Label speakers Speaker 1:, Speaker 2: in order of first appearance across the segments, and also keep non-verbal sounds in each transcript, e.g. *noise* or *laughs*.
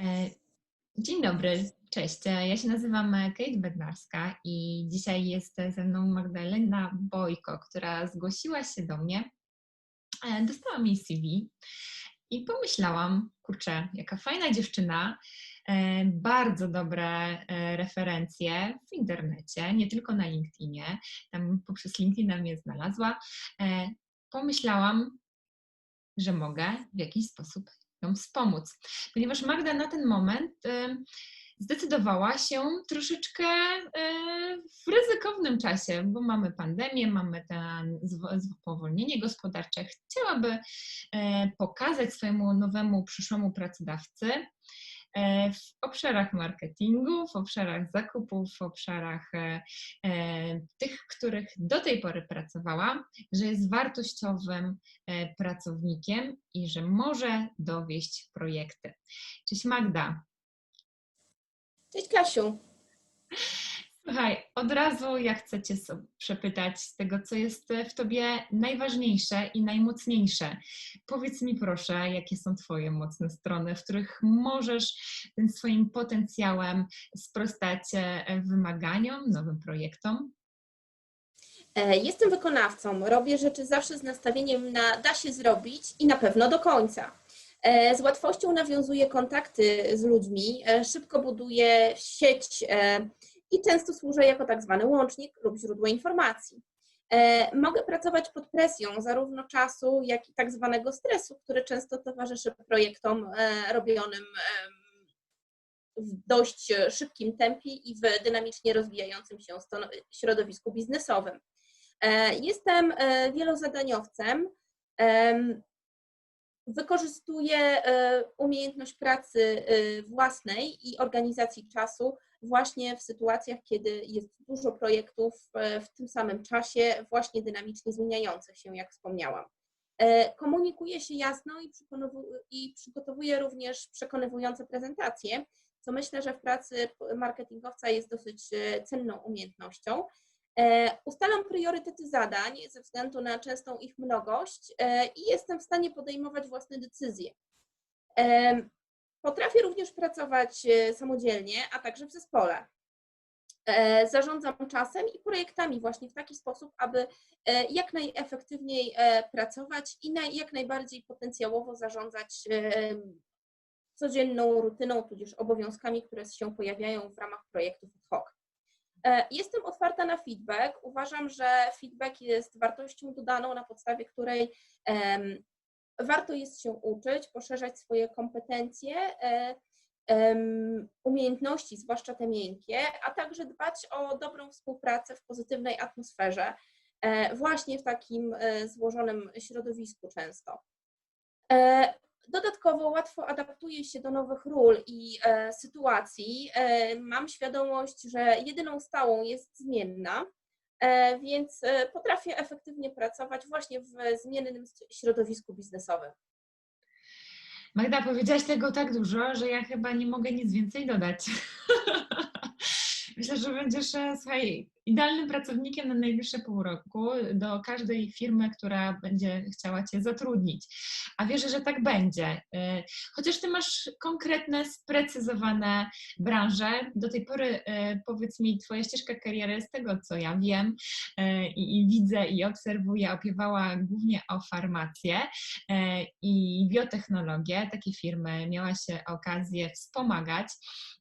Speaker 1: E, dzień dobry, cześć. E, ja się nazywam Kate Bednarska i dzisiaj jest ze mną Magdalena Bojko, która zgłosiła się do mnie. E, dostałam jej CV i pomyślałam, kurczę, jaka fajna dziewczyna, bardzo dobre referencje w internecie, nie tylko na LinkedInie, tam poprzez LinkedIn mnie znalazła. Pomyślałam, że mogę w jakiś sposób ją wspomóc. Ponieważ Magda na ten moment zdecydowała się troszeczkę w ryzykownym czasie, bo mamy pandemię, mamy ten spowolnienie gospodarcze. Chciałaby e, pokazać swojemu nowemu przyszłemu pracodawcy, w obszarach marketingu, w obszarach zakupów, w obszarach e, e, tych, których do tej pory pracowała, że jest wartościowym pracownikiem i że może dowieść projekty. Cześć Magda.
Speaker 2: Cześć Kasiu.
Speaker 1: Od razu ja chcę Cię przepytać z tego, co jest w Tobie najważniejsze i najmocniejsze. Powiedz mi proszę, jakie są Twoje mocne strony, w których możesz tym swoim potencjałem sprostać e, wymaganiom, nowym projektom?
Speaker 2: E, jestem wykonawcą, robię rzeczy zawsze z nastawieniem na da się zrobić i na pewno do końca. E, z łatwością nawiązuję kontakty z ludźmi, szybko buduję sieć i często służę jako tak zwany łącznik lub źródło informacji. E, mogę pracować pod presją zarówno czasu, jak i tak zwanego stresu, który często towarzyszy projektom e, robionym w dość szybkim tempie i w dynamicznie rozwijającym się środowisku biznesowym. E, jestem wielozadaniowcem. Wykorzystuję umiejętność pracy własnej i organizacji czasu właśnie w sytuacjach, kiedy jest dużo projektów e, w tym samym czasie, właśnie dynamicznie zmieniających się, jak wspomniałam. E, komunikuje się jasno i przygotowuje również przekonywujące prezentacje, co myślę, że w pracy marketingowca jest dosyć e, cenną umiejętnością. Ustalam priorytety zadań ze względu na częstą ich mnogość i jestem w stanie podejmować własne decyzje. Potrafię również pracować e, samodzielnie, a także w zespole. E, zarządzam czasem i projektami właśnie w taki sposób, aby e, jak najefektywniej pracować i jak najbardziej potencjałowo zarządzać codzienną rutyną, tudzież obowiązkami, które się pojawiają w ramach projektów ad hoc. Jestem otwarta na feedback. Uważam, że feedback jest wartością dodaną, na podstawie której warto jest się uczyć, poszerzać swoje kompetencje, e, umiejętności, zwłaszcza te miękkie, a także dbać o dobrą współpracę w pozytywnej atmosferze, e, właśnie w takim e, złożonym środowisku często. Dodatkowo łatwo adaptuję się do nowych ról i sytuacji. Mam świadomość, że jedyną stałą jest zmienna, E, więc e, potrafię efektywnie pracować właśnie w zmiennym środowisku biznesowym.
Speaker 1: Magda, powiedziałaś tego tak dużo, że ja chyba nie mogę nic więcej dodać. *laughs* Myślę, że będziesz, e, słuchaj, idealnym pracownikiem na najbliższe pół roku do każdej firmy, która będzie chciała Cię zatrudnić. A wierzę, że tak będzie. Y, chociaż Ty masz konkretne, sprecyzowane branże, do tej pory y, powiedz mi, Twoja ścieżka kariery z tego, co ja wiem y, i, i widzę i obserwuję, opiewała głównie o farmację i biotechnologię. Takie firmy miałaś okazję wspomagać.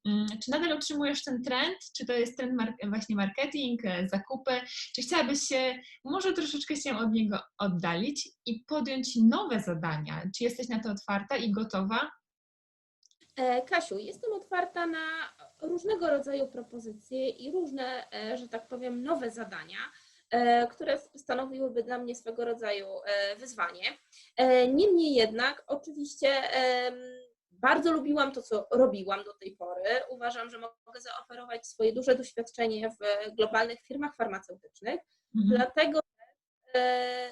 Speaker 1: Mm, czy nadal utrzymujesz ten trend? Czy to jest trend właśnie marketing? E, zakupy. Czy chciałabyś się może troszeczkę się od niego oddalić i podjąć nowe zadania? Czy jesteś na to otwarta i gotowa?
Speaker 2: E, Kasiu, jestem otwarta na różnego rodzaju propozycje i różne, e, że tak powiem, nowe zadania, które stanowiłyby dla mnie swego rodzaju wyzwanie. Niemniej jednak, oczywiście, bardzo lubiłam to, co robiłam do tej pory. Uważam, że mogę zaoferować swoje duże doświadczenie w globalnych firmach farmaceutycznych, mhm. dlatego e,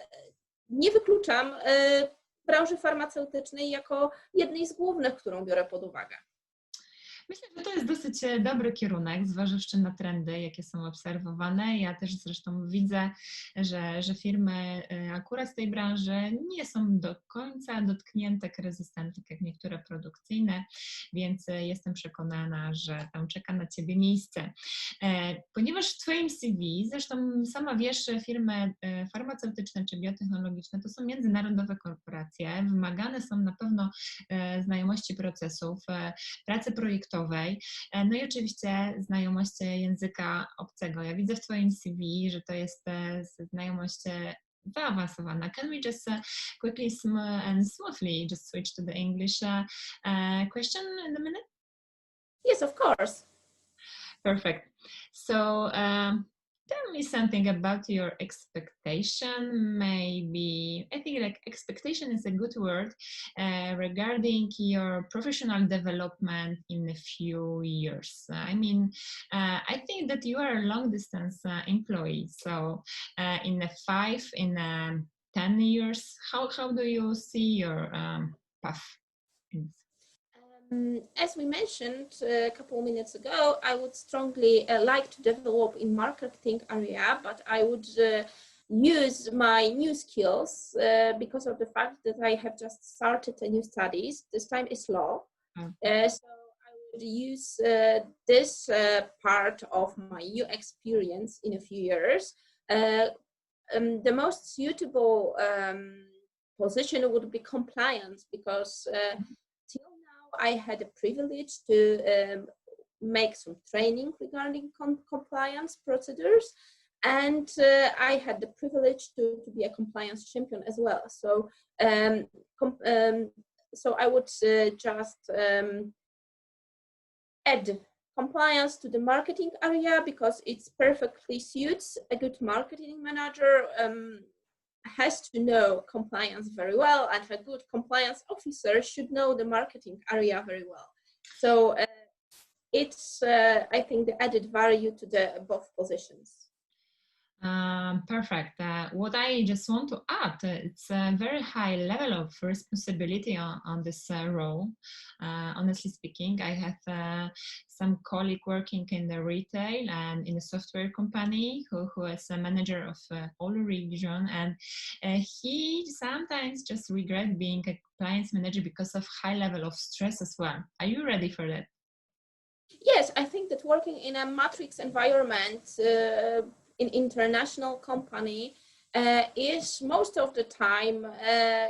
Speaker 2: nie wykluczam e, branży farmaceutycznej jako jednej z głównych, którą biorę pod uwagę.
Speaker 1: Myślę, że to jest dosyć e, dobry kierunek, zważywszy na trendy, jakie są obserwowane. Ja też zresztą widzę, że, że firmy e, akurat z tej branży nie są do końca dotknięte kryzysem, tak jak niektóre produkcyjne, więc e, jestem przekonana, że tam czeka na Ciebie miejsce. Ponieważ w Twoim CV, zresztą sama wiesz, firmy farmaceutyczne czy biotechnologiczne to są międzynarodowe korporacje, wymagane są na pewno znajomości procesów, pracy projektowej, e, no i oczywiście znajomość języka obcego. Ja widzę w Twoim CV, że to jest e, znajomość e, zaawansowana. Can we just quickly and smoothly just switch to the English question in a minute?
Speaker 2: Yes, of course.
Speaker 1: Perfect. So, um, tell me something about your expectation maybe. I think like expectation is a good word uh, regarding your professional development in a few years. I mean uh, i think that you are a long distance uh, employee so uh, in a five in a 10 years how, how do you see your um, path
Speaker 2: um, as we mentioned uh, a couple of minutes ago, I would strongly uh, like to develop in marketing area, but I would uh, use my new skills uh, because of the fact that I have just started a new studies. This time is law. Mm. so I would use uh, this part of my new experience in a few years. Um, the most suitable um, position would be compliance because mm-hmm I had a privilege to um, make some training regarding com- compliance procedures and uh, I had the privilege to, to be a compliance champion as well. So, um, com- um, so I would uh, just um, add compliance to the marketing area because it perfectly suits a good marketing manager. Has to know compliance very well, and a good compliance officer should know the marketing area very well. So uh, it's, uh, I think, the added value to the both positions.
Speaker 1: Um, perfect. Uh, what I just want to add, uh, it's a very high level of responsibility on, on this uh, role. Uh, honestly speaking, I have uh, some colleague working in the retail and in a software company who, who is a manager of uh, all region and he sometimes just regret being a compliance manager because of high level of stress as well. Are you ready for that?
Speaker 2: Yes, I think that working in a matrix environment in international company uh, is most of the time uh,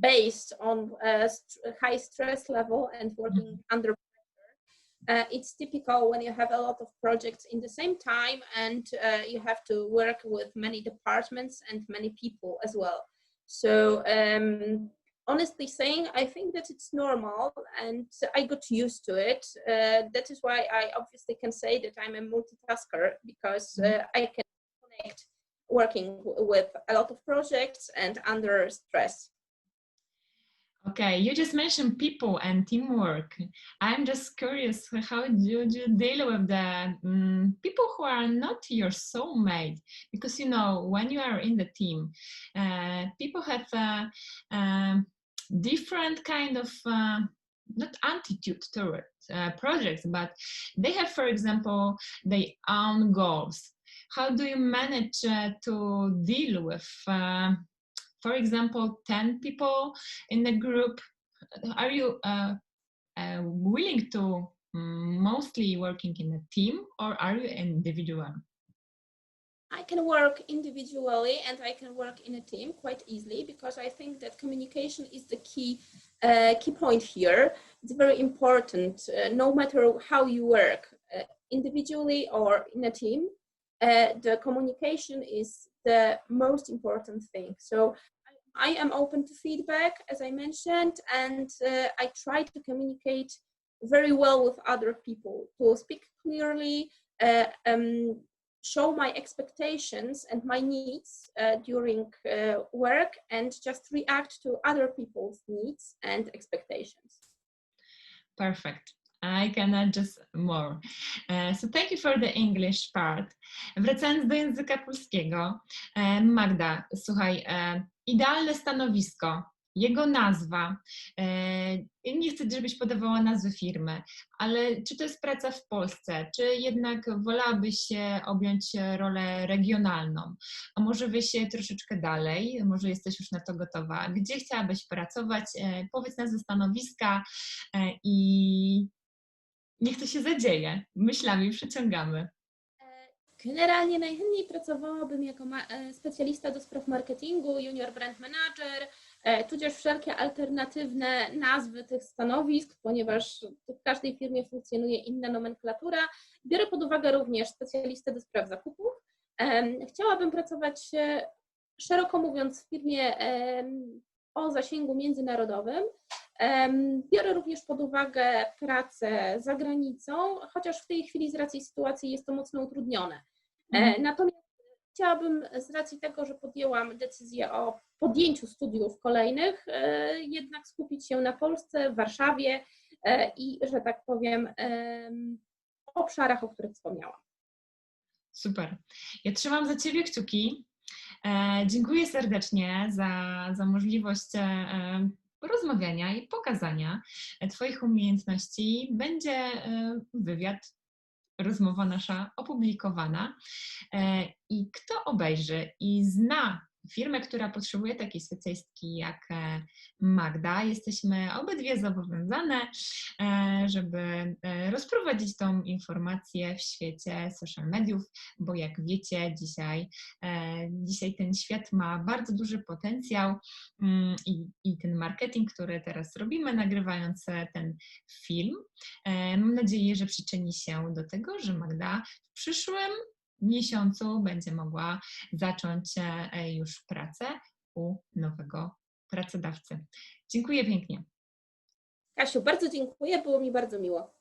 Speaker 2: based on uh, st- high stress level and working mm-hmm. under pressure. Uh, it's typical when you have a lot of projects in the same time and uh, you have to work with many departments and many people as well. So um, honestly saying, I think that it's normal and I got used to it. Uh, that is why I obviously can say that I'm a multitasker because uh, I can connect working with a lot of projects and under stress.
Speaker 1: Okay, you just mentioned people and teamwork. I'm just curious how do you deal with the um, people who are not your soulmate? Because you know, when you are in the team, uh, people have uh, um, different kind of uh, not attitude toward uh, projects, but they have, for example, their own goals. How do you manage uh, to deal with, uh, for example, 10 people in the group? Are you uh, uh, willing to mm, mostly working in a team or are you individual?
Speaker 2: I can work individually and I can work in a team quite easily because I think that communication is the key uh, key point here. It's very important, uh, no matter how you work, uh, individually or in a team. Uh, the communication is the most important thing. So I, I, am open to feedback, as I mentioned, and uh, I try to communicate very well with other people to speak clearly. Uh, um, show my expectations and my needs uh, during uh, work and just react to other people's needs and expectations.
Speaker 1: Perfect. I cannot just more. Uh, so thank you for the English part. Wracając do języka polskiego, Magda, słuchaj, idealne stanowisko jego nazwa. Nie chcę, żebyś podawała nazwy firmy, ale czy to jest praca w Polsce, czy jednak wolałabyś się objąć rolę regionalną, a może wyjść troszeczkę dalej, może jesteś już na to gotowa. Gdzie chciałabyś pracować? Powiedz nazwę stanowiska i niech to się zadzieje. Myślami przeciągamy.
Speaker 2: Generalnie najchętniej pracowałabym jako e, specjalista do spraw marketingu, junior brand manager, e, tudzież wszelkie alternatywne nazwy tych stanowisk, ponieważ w każdej firmie funkcjonuje inna nomenklatura. Biorę pod uwagę również specjalistę do spraw zakupów. Chciałabym pracować szeroko mówiąc w firmie o zasięgu międzynarodowym. Biorę również pod uwagę pracę za granicą, chociaż w tej chwili z racji sytuacji jest to mocno utrudnione. E, mhm. Natomiast chciałabym z racji tego, że podjęłam decyzję o podjęciu studiów kolejnych, e, jednak skupić się na Polsce, Warszawie e, i, że tak powiem, obszarach, o których wspomniałam.
Speaker 1: Super. Ja trzymam za Ciebie kciuki. Dziękuję serdecznie za, za możliwość rozmawiania i pokazania Twoich umiejętności. Będzie wywiad rozmowa nasza opublikowana. E, i kto obejrzy i zna firmę, która potrzebuje takiej specjalistki jak e, Magda. Jesteśmy obydwie zobowiązane, e, żeby e, rozprowadzić tą informację w świecie social mediów, bo jak wiecie, dzisiaj, dzisiaj ten świat ma bardzo duży potencjał mm, i, i ten marketing, który teraz robimy, nagrywając ten film, mam nadzieję, że przyczyni się do tego, że Magda w przyszłym miesiącu będzie mogła zacząć e, już pracę u nowego pracodawcy. Dziękuję pięknie.
Speaker 2: Kasiu, bardzo dziękuję, było mi bardzo miło.